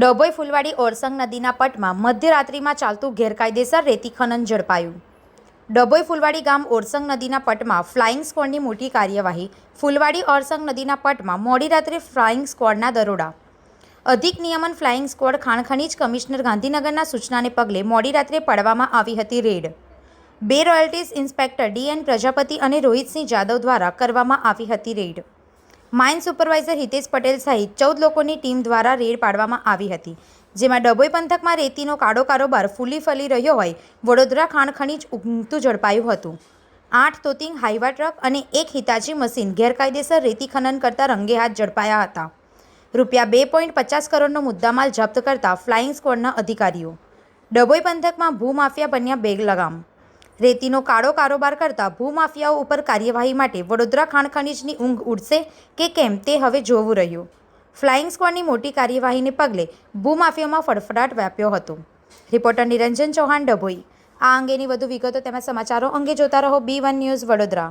ડભોઈ ફૂલવાડી ઓરસંગ નદીના પટમાં મધ્યરાત્રિમાં ચાલતું ગેરકાયદેસર રેતી ખનન ઝડપાયું. ડભોઈ ફૂલવાડી ગામ ઓરસંગ નદીના પટમાં ફ્લાઇંગ સ્કોડની મોટી કાર્યવાહી, ફૂલવાડી ઓરસંગ નદીના પટમાં મોડી રાત્રે ફ્લાઇંગ સ્કોડના દરોડા. અધિક નિયમન ફ્લાઇંગ સ્ક્વોડ ખાણ ખનીજ કમિશનર ગાંધીનગરના સૂચનાને પગલે મોડી રાત્રે પાડવામાં આવી હતી રેડ. બે રોયલ્ટીઝ ઇન્સ્પેક્ટર ડીએન પ્રજાપતિ અને રોહિતસિંહ જાદવ દ્વારા કરવામાં આવી હતી raid. Mine supervisor Hitesh Patel સહિત ચૌદ લોકોની ટીમ દ્વારા રેડ પાડવામાં આવી હતી, જેમાં ડભોઈ પંથકમાં રેતીનો કાળો કારોબાર ફૂલી ફલી રહ્યો હોય, વડોદરા ખાણ ખનીજ ઊંઘતું ઝડપાયું હતું. આઠ તોતિંગ, હાઈવા ટ્રક અને એક હિતાચી મશીન ગેરકાયદેસર રેતી ખનન કરતા રંગે હાથ ઝડપાયા હતા. રૂપિયા બે પોઈન્ટ પચાસ કરોડનો મુદ્દામાલ જપ્ત કરતા ફ્લાઇંગ સ્કવોડના અધિકારીઓ. ડભોઈ પંથકમાં ભૂમાફિયા બન્યા બેગ લગામ રેતીનો કાળો કારોબાર કરતા ભૂમાફિયાઓ ઉપર કાર્યવાહી માટે વડોદરા ખાણ ખનીજની ઊંઘ ઉડશે કે કેમ તે હવે જોવું રહ્યું. ફ્લાઇંગ સ્ક્વોડની મોટી કાર્યવાહીને પગલે ભૂમાફિયામાં ફડફડાટ વ્યાપ્યો હતો. રિપોર્ટર નિરંજન ચૌહાણ ડભોઈ. આ અંગેની વધુ વિગતો તેમજ સમાચારો અંગે જોતા રહો બી વન ન્યૂઝ વડોદરા.